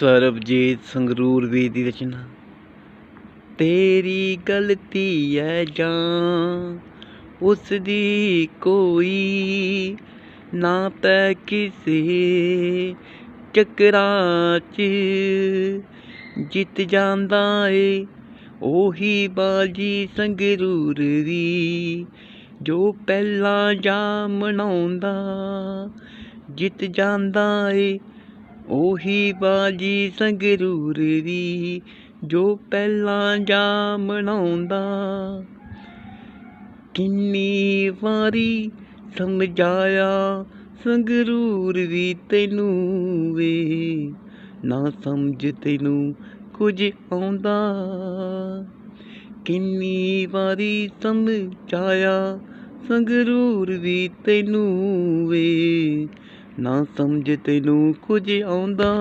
ਸਰਬਜੀਤ ਸੰਗਰੂਰ ਵੀ ਦੀ ਰਚਨਾ। ਤੇਰੀ ਗਲਤੀ ਹੈ ਜਾਂ ਉਸ ਦੀ ਕੋਈ ਨਾ ਪੈ ਕਿਸੇ ਚੱਕਰਾਂ 'ਚ। ਜਿੱਤ ਜਾਂਦਾ ਏ ਉਹੀ ਬਾਜੀ ਸੰਗਰੂਰ ਦੀ, ਜੋ ਪਹਿਲਾਂ ਜਾ ਮਨਾਉਂਦਾ। ਜਿੱਤ ਜਾਂਦਾ ਏ ਉਹੀ ਬਾਜੀ ਸੰਗਰੂਰ ਦੀ, ਜੋ ਪਹਿਲਾਂ ਜਾ ਮਨਾਉਂਦਾ ਕਿੰਨੀ ਵਾਰੀ ਸਮਝਾਇਆ ਸੰਗਰੂਰ ਵੀ ਤੈਨੂੰ ਵੇ, ਨਾ ਸਮਝ ਤੈਨੂੰ ਕੁਝ ਆਉਂਦਾ। ਕਿੰਨੀ ਵਾਰੀ ਸਮਝਾਇਆ ਸੰਗਰੂਰ ਵੀ ਤੈਨੂੰ ਵੇ ਨਾ ਸਮਝ ਤੈਨੂੰ ਕੁਝ ਆਉਂਦਾ।